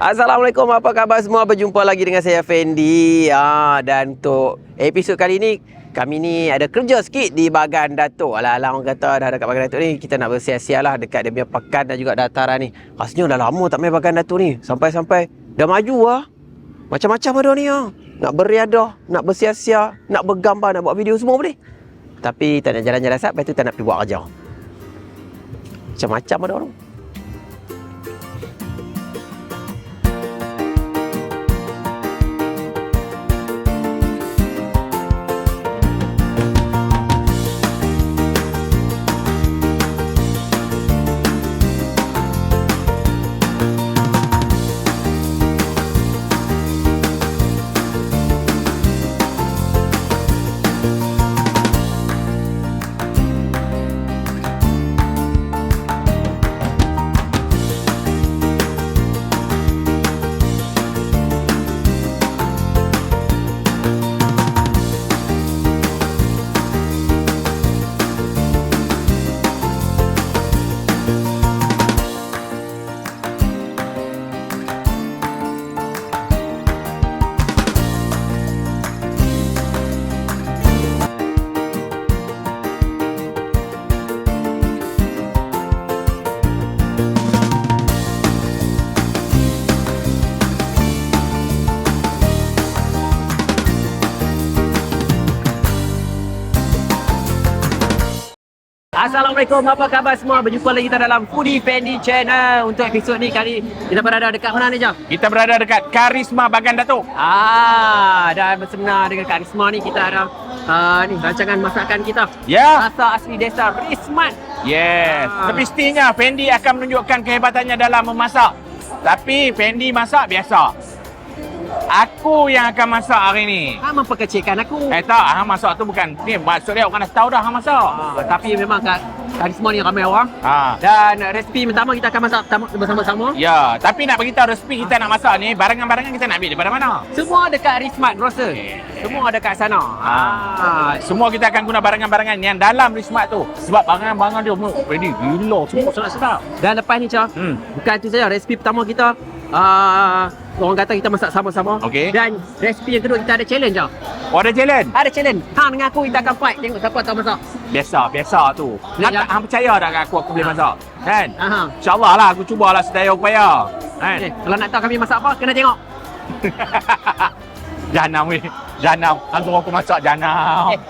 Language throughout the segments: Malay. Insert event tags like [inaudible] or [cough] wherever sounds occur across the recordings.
Assalamualaikum, apa khabar semua? Berjumpa lagi dengan saya Fendi. Ah dan untuk episod kali ni kami ni ada kerja sikit di Bagan Datuk. Alah-alah orang kata dah dekat Bagan Datuk ni kita nak bersiar-siar lah dekat dia punya pekan dan juga dataran ni. Rasanya dah lama tak main Bagan Datuk ni. Sampai-sampai dah maju lah. Macam-macam ada ni ah. Nak beriadah, nak bersiar-siar, nak bergambar, nak buat video semua boleh. Tapi tak nak jalan-jalan sat, lepas tu tak nak pergi buat kerja. Macam-macam ada orang. Assalamualaikum, apa khabar semua? Berjumpa lagi kita dalam Foodie Fendi Channel Untuk episod ni kali kita berada dekat mana ni Jam? Kita berada dekat Karisma Bagan Datuk. Ah, dan bersama dengan Karisma ni kita ada uh, ni rancangan masakan kita Ya. Rasa asli desa Rismat Yes. Ah. Semestinya Fendi akan menunjukkan kehebatannya dalam memasak. Tapi Fendi masak biasa. Aku yang akan masak hari ni. Ha memperkecilkan aku Eh tak, hang masak tu bukan. Ni maksud dia orang dah tahu dah hang masak. ah, Tapi memang kat Karisma ni ramai orang Ha. Dan resipi pertama kita akan masak bersama-sama Ya, tapi nak beritahu resipi kita nak masak ni, barangan-barangan kita nak ambil daripada mana? Semua dekat Rismat Grocer Semua dekat sana Ah, semua kita akan guna barangan-barangan yang dalam Rismat tu. Sebab barangan-barangan dia ready gila, semua sedap-sedap. Dan lepas ni Cah Hmm. Bukan itu saja, resipi pertama kita uh, Orang kata kita masak sama-sama Okey. Dan resipi yang kedua kita ada challenge tau Oh, ada challenge? Ada challenge Hang dengan aku kita akan fight Tengok siapa tahu masak Biasa, biasa tu. Hang ya. tak hang percaya tak kat aku aku boleh masak? Kan? Aha. InsyaAllah lah aku cubalah sedaya upaya. Kan? Okay. Kalau nak tahu kami masak apa Kena tengok [laughs] Janam weh. Janam. Hang suruh aku masak janam. Eh.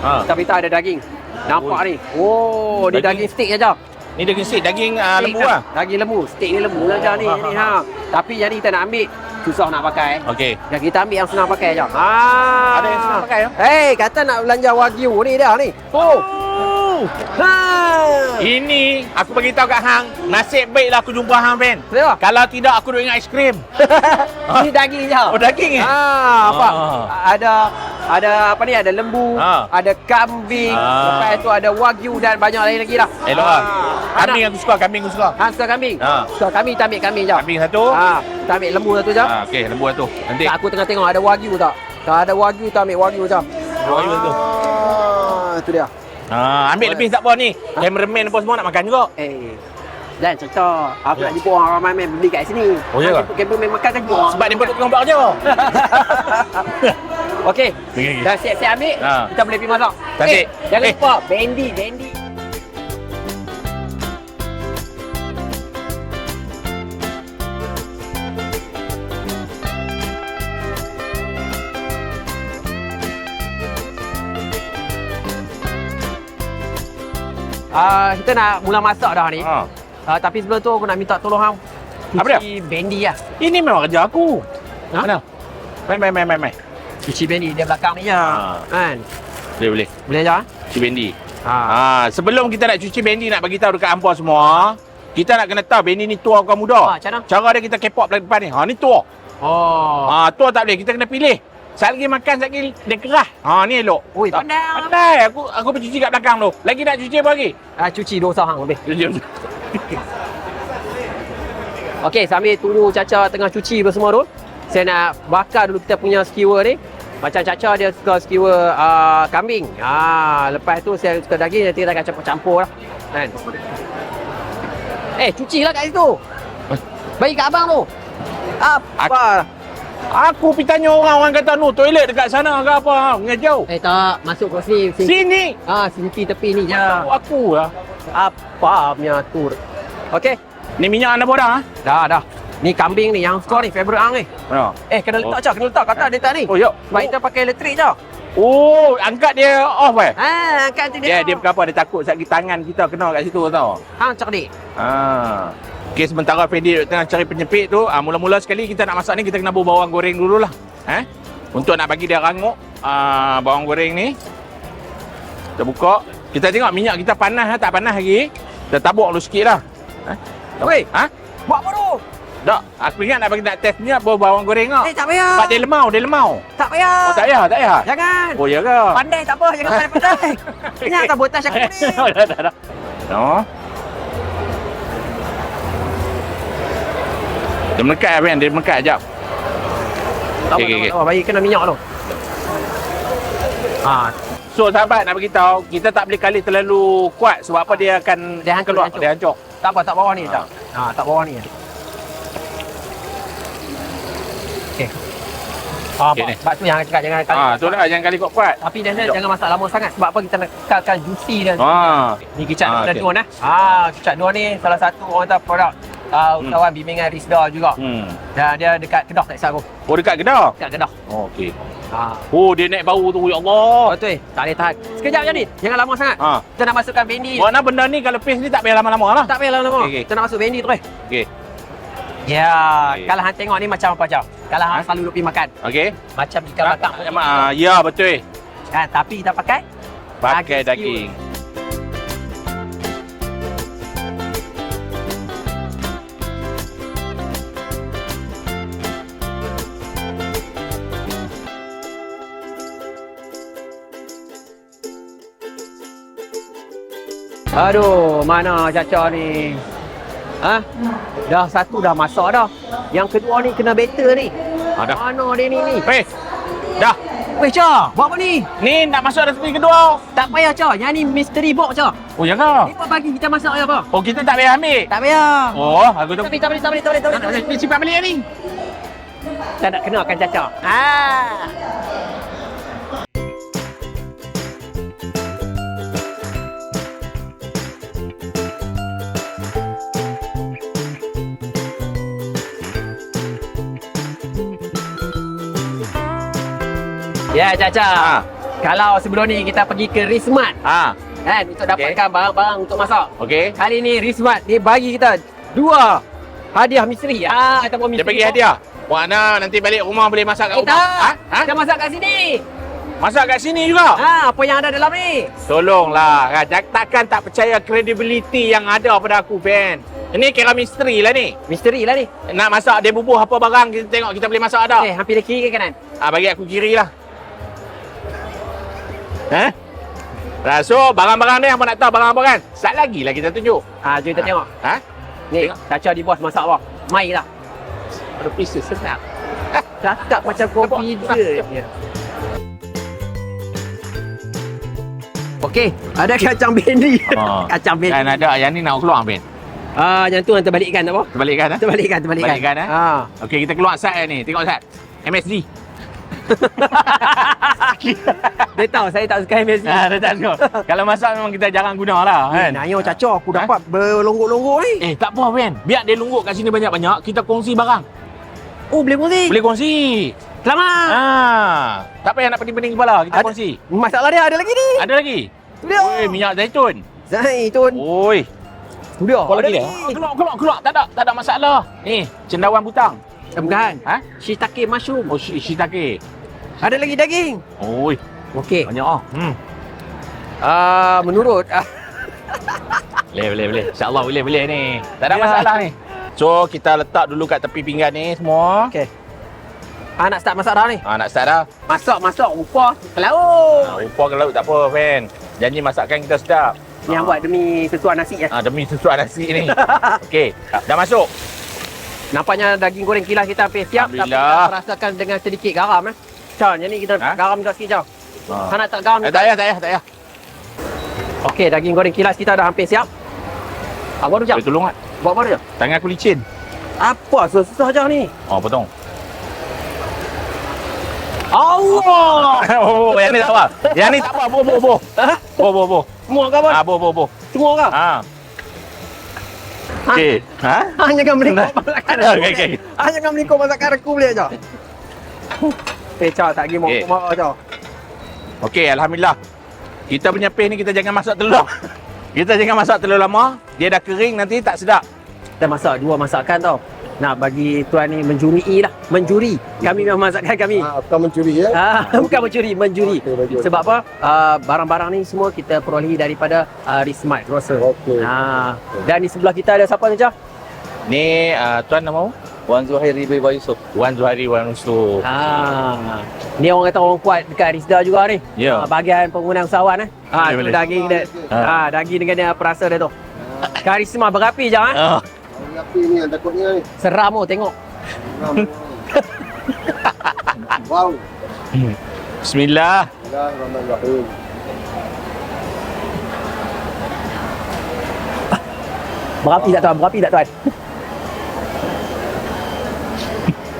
Ha. Kita beritahu ada daging Nampak ni Oh ni Daging. daging steak Jam Ni daging steak, daging uh, Steak lembu lah. Daging lembu Steak ni lembu lah Jam ni, Ha, ni ha, ha. Tapi yang ni kita nak ambil Susah nak pakai Okey. Dan kita ambil yang senang pakai Jam ah. Ada yang senang pakai, ya? Hei kata nak belanja wagyu ni dah ni Oh Ha. Ini aku bagi tahu kat hang, nasib baiklah aku jumpa hang Ben. Kenapa? Kalau tidak aku duk ingat aiskrim. [laughs] Ni daging je. Oh daging eh? Ah, apa? Ah. Ada ada apa ni? Ada lembu, Ah. ada kambing, Ah. lepas tu ada wagyu dan banyak lain lagi lah. Elok. Ah. Kambing aku suka, kambing aku suka. Ha, suka kambing? Ah. Suka kambing, kita ambil kambing je. Kambing satu. Ha, kita ambil lembu satu je. Ah, okey, lembu satu. Nanti. Tak, aku tengah tengok ada wagyu tak? Kalau ada wagyu, kita ambil wagyu je. Wagyu satu. Ah, itu dia. Ha, ambil lebih tak apa ni. Cameraman apa semua nak makan juga. Eh, dan cerita aku nak jumpa orang ramai main beli kat sini. Oh, ya ke? Kempen main makan kan jumpa. Sebab dia duduk gambar je. Okey. Dah siap-siap ambil, Ha. kita boleh pergi masak. Cantik. Eh, jangan Eh. lupa bendi, bendi. Ah, kita nak mula masak dah ni. Ha. Ah, tapi sebelum tu aku nak minta tolong hang. Apa dia? Bendi lah. Ini memang kerja aku. Ha? Mana? Main, main, main, main, main. Cuci bendi dia belakang ni je. Ha. Kan? Boleh, boleh. Boleh je? Cuci bendi. Ha. Ha, sebelum kita nak cuci bendi nak bagi tahu dekat hangpa semua, kita nak kena tahu bendi ni tua ke muda. Ha, mana? Cara dia kita kepok belakang depan ni. Ha, ni tua. Oh. Ha, tua tak boleh. Kita kena pilih. Sekali lagi makan, sekali lagi dia kerah. Ha, ni elok. Ui, Tak- pandai. Pandai. Aku aku pergi cuci kat belakang tu. Lagi nak cuci apa lagi? Ah, cuci dua sahang lebih. Cuci. Okey, sambil tunggu Caca tengah cuci apa semua tu, saya nak bakar dulu kita punya skewer ni. Macam Caca dia suka skewer uh, kambing. Ha, lepas tu saya suka daging, nanti kita akan campur-campur lah. Kan? Eh, cucilah kat situ. Bagi kat abang tu. Apa? Aku pergi tanya orang, orang kata no toilet dekat sana ke apa. Ha, ngejauh. Eh tak, masuk ke sini. sini. Sini. Ah, sini tepi ni je. Tahu aku lah. Apa punya tur. Okey. Ni minyak anda borang ha? Dah, dah. Ni kambing ni yang suka ni, favorite hang ni. Mana? Eh, kena letak oh. kena letak kata dia tak ni. Oh, yuk. Sebab kita pakai elektrik je. Oh, angkat dia off eh? Ha, angkat tu Dia, dia. dia berapa? Dia takut sekali tangan kita kena kat situ tau. Hang cerdik. Ha. Okey, sementara Fendi tengah cari penyepit tu, ah, mula-mula sekali kita nak masak ni, kita kena bawa bawang goreng dulu lah. Eh? Untuk nak bagi dia rangup ah, bawang goreng ni. Kita buka. Kita tengok minyak kita panas lah, tak panas lagi. Kita tabuk dulu sikit lah. Eh? Weh, Ha? buat apa tu? Tak, aku ingat nak bagi nak test minyak bawa bawang goreng tak. Eh, tak payah. Sebab dia lemau, dia lemau. Tak payah. Oh, tak payah, tak payah. Jangan. Oh, ya ke? Pandai tak apa, jangan pandai-pandai. [laughs] Ingat tak botas aku ni. [laughs] dah, dah, dah. No. Dia melekat Ben, dia melekat jap. Tak Okey, okey, apa, tak apa, bagi kena minyak tu. Ha, So sahabat nak beritahu, kita tak boleh kali terlalu kuat sebab apa dia akan Dia hancur, keluar, dia hancur. dia hancur. tak apa, tak bawah ni Ha. tak. Ha, tak bawah ni. Ah, Okey, ni. sebab tu yang cakap jangan kali. Ah, tu lah jangan kali kuat-kuat. Tapi Sekejap. jangan masak lama sangat sebab apa kita nak kekalkan juicy dia. Ah. Ni kicap Ah, ah, dan okey. duan eh. Ah, kicap duan ni salah satu orang kata produk uh, Hmm. usahawan bimbingan Rizda juga. Hmm. Dan dia dekat Kedah tak kisah aku. Oh dekat Kedah. Dekat Kedah. Oh, okey. Ha. Oh dia naik bau tu ya Allah. Betul. Tak boleh tahan. Sekejap je ni. Jangan lama sangat. Ha. Kita nak masukkan bendi. Mana benda ni kalau paste ni tak payah lama-lama lah. Tak payah lama. Okey, okey. Kita nak masuk bendi terus. Okey. Ya, Okey. kalau hang tengok ni macam apa je. Kalau Ha? selalu duduk pergi makan, Okey. macam ikan bakar. Ah, ah, ya betul. Kan, tapi kita pakai Pakai Daging daging. Aduh, mana Caca ni? Ha? Dah satu dah masak dah. Yang kedua ni kena better ni. Ah, dah. Mana dia ni ni? Paste. Dah. Weh Ca, buat apa ni? Ni nak masuk resepi kedua. Tak payah Ca, yang ni mystery box Ca. Oh ya ke? Ni buat bagi kita masak je apa? Oh kita tak payah ambil. Tak payah. Oh, aku tu. Tak boleh, tak boleh, tak boleh, tak boleh, tak. Ni simpan balik ni. Kita nak kenakan Caca. Ah. Ya Caca. Ha. Kalau sebelum ni kita pergi ke Rismat Ha. kan untuk dapatkan barang-barang untuk masak. Okey. Kali ni Rismat dia bagi kita dua hadiah misteri. Ah, ataupun Dia misteri. bagi hadiah. Mana nanti balik rumah boleh masak kat Eh, rumah. Ha? Ha? Kita masak kat sini. Masak kat sini juga. Ha, apa yang ada dalam ni? Tolonglah. Kan? Takkan tak percaya kredibiliti yang ada pada aku, Ben. Ini kira misteri lah ni. Misteri lah ni. Nak masak dia bubuh apa barang kita tengok kita boleh masak ada. Eh, hampir dia kiri ke kanan? Ah bagi aku kiri lah. Ha? Nah, so barang-barang ni apa nak tahu barang apa kan? Sat lagi lah kita tunjuk. Ha, jom kita Ha. tengok. Ha? Ni, Tengok. Caca di bos masak apa? Mai lah. Ada pieces senang. [laughs] Cakap macam kopi je. Ya. [laughs] Okey, ada kacang bendi. Ah. [laughs] kacang bendi. Kan ada yang ni nak keluar Ben. Ah, yang tu yang terbalikkan tak apa? Terbalikkan ha? Terbalikkan, terbalikkan. Balikkan, eh? Ha. Okey kita keluar sat ni. Tengok sat. MSD. [laughs] Dia tahu saya tak suka MSG. Ha, dah tak tengok. Kalau masak memang kita jarang guna lah Kan? kan. Naya Caca aku Ha? dapat berlonggok-longgok ni. Eh tak apa Ben. Biar dia lungguk kat sini banyak-banyak, kita kongsi barang. Oh, boleh musik. Boleh kongsi. Selamat. Ha. Tak payah nak pening-pening kepala, kita Ada- kongsi. Masalah dia ada lagi ni. Ada lagi? Tu dia. Oi, minyak zaitun. Zaitun. Oi, Tu dia. lagi dia? Ah, keluar, keluar, keluar. Tak ada, tak ada masalah. Ni, cendawan butang. Eh, bukan. Ha? Shiitake mushroom. Oh, shi- shiitake. Ada lagi daging. Oi, Okey. banyak ah. Hmm. Ah, menurut ah, [laughs] Boleh, boleh, boleh. InsyaAllah boleh, boleh ni. Tak ada Ya. masalah ni. So, kita letak dulu kat tepi pinggan ni semua. okey. Ah nak start masak dah ni. Ha, nak start dah. Masak masak rupa ke laut. Ha, upah ke laut tak apa, fan. Janji masakan kita sedap. Ni yang buat demi sesuai nasi ya. Ha, demi sesuai nasi ni. [laughs] Okey, dah masuk. Nampaknya daging goreng kilas kita hampir siap tapi kita rasakan dengan sedikit garam eh. Chan, yang ni kita Ha? garam juga sikit Chan. Ha. Ha. nak tak garam Eh, tak payah, tak payah, tak payah. Okey, daging goreng kilas kita dah hampir siap. Ah, baru jap. Boleh tolong tak? Buat baru je. Tangan aku licin. Apa susah je ni? Oh, potong. Allah! [laughs] oh, yang ni tak apa. Yang ni tak apa. Bo, bo, bo. Ha? Bo, bo, bo. Semua ke apa? Ah, bo, bo, bo. Semua ke? Ha. Okey. Ha? Hanya kan Nah. masakan [laughs] Okey, aku. okey. Hanya kan melingkup masakan aku boleh je. Eh, Chan, tak pergi mau Okey. marah Chan. Okey, alhamdulillah. Kita punya peh ni kita jangan masak telur. [laughs] kita jangan masak telur lama. Dia dah kering nanti tak sedap. Kita masak dua masakan tau. Nak bagi tuan ni menjuri lah. Menjuri. Kami memang masakan kami. Ah, bukan mencuri ya. Ah, [laughs] bukan mencuri, menjuri. Okey, bagus. Sebab apa? Ah, barang-barang ni semua kita perolehi daripada uh, Rismart Grocer. Okey. Ah, dan di sebelah kita ada siapa ni, Cah? Ni uh, tuan nama apa? Wan Zuhairi bin Yusuf. Wan Zuhari Wan Usul. Ah. Ni orang kata orang kuat dekat Rizda juga ni. Ya. Ah, bahagian pengguna usahawan eh. Ah, Boleh, tu boleh. daging dia. Ah. Ah, daging dengan dia perasa dia tu. Karisma berapi je ah. Ah. Apa ni yang takutnya ni? Seram oh tengok. wow. Bismillah. Bismillahirrahmanirrahim. Berapi tak tuan? Berapi tak tuan?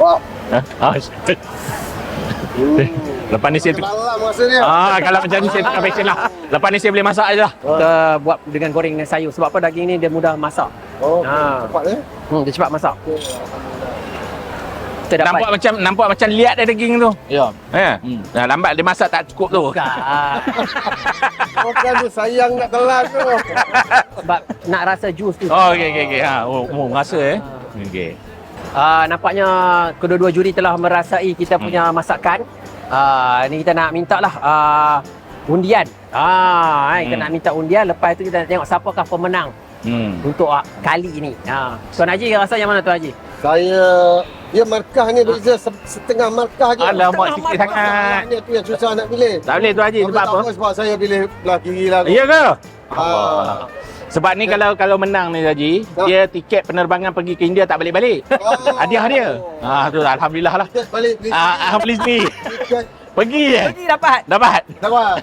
Wow. Ha? Ah, Hmm. lepas ni saya Malam rasanya. Ah, kalau macam ni saya tukar passion lah. Lepas ni saya boleh masak je lah. Kita buat dengan goreng dengan sayur. Sebab apa daging ni dia mudah masak. Oh, Ah. cepat ya. Hmm, dia cepat masak. Kita dapat. Nampak macam nampak macam liat dah daging tu. Ya. Ya. Hmm. Nah, lambat dia masak tak cukup tu. Bukan. [laughs] [laughs] Bukan tu sayang nak telan tu. [laughs] Sebab nak rasa jus tu. Oh, okey okey okey. Ha, oh, oh rasa eh. Okey. Uh, nampaknya kedua-dua juri telah merasai kita punya masakan. Uh, ni kita nak minta lah uh, undian. Ah, uh, kita Hmm. nak minta undian. Lepas tu kita nak tengok siapakah pemenang Hmm. untuk uh, kali ini. Uh, Tuan Haji rasa yang mana Tuan Haji? Saya dia markah ni beza se- setengah markah je. Alamak Setengah sikit markah. sangat. Masalahnya tu yang susah nak pilih. Tak boleh tu Haji sebab tak apa? Sebab saya pilih belah kiri lah. Ya ke? Ah. Sebab ni kalau kalau menang ni Haji, Ya. dia tiket penerbangan pergi ke India tak balik-balik. Oh. Hadiah dia. [laughs] Ah tu alhamdulillah lah. Tiket balik. beli Ah, ah please ni. Tiket Pergi je. Haji dapat. Dapat. dapat.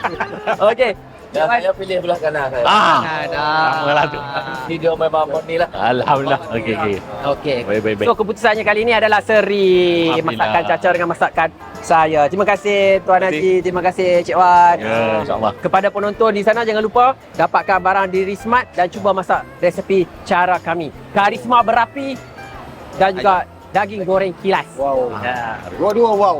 [laughs] Okey. Dan saya pilih belah kanan saya. Ah. Ada. Apalah tu. Ini dia memang ni lah. Alhamdulillah. Okey okey. Okey. Baik baik baik. So keputusannya kali ini adalah seri masakan Caca dengan masakan saya. Terima kasih Tuan Terima Haji, terima kasih Cik Wan. Ya, insyaAllah. Kepada penonton di sana jangan lupa dapatkan barang di Rismat dan cuba masak resepi cara kami. Karisma berapi dan juga daging goreng kilas. Wow. Ya. Dua-dua wow.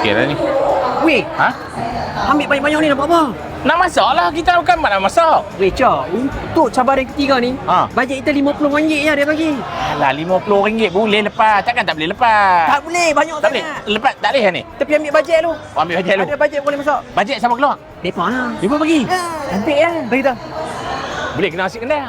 Okey dah ni. Weh, Ha? ambil banyak-banyak ni nampak apa? Nak masak lah. Kita bukan nak masak. Weh, Cak, untuk cabaran ketiga ni, Ha. bajet kita RM50 je dia bagi. Alah RM50 boleh lepas. Takkan tak boleh lepas. Tak boleh, banyak Tak boleh. sangat. Lepas tak boleh ni. Tapi ambil bajet lu. Oh, ambil bajet lu. Ada bajet boleh masak. Bajet siapa keluar? Depa lah. Pun bagi. Ambil lah. Bagi dah. Boleh kena nasi kena.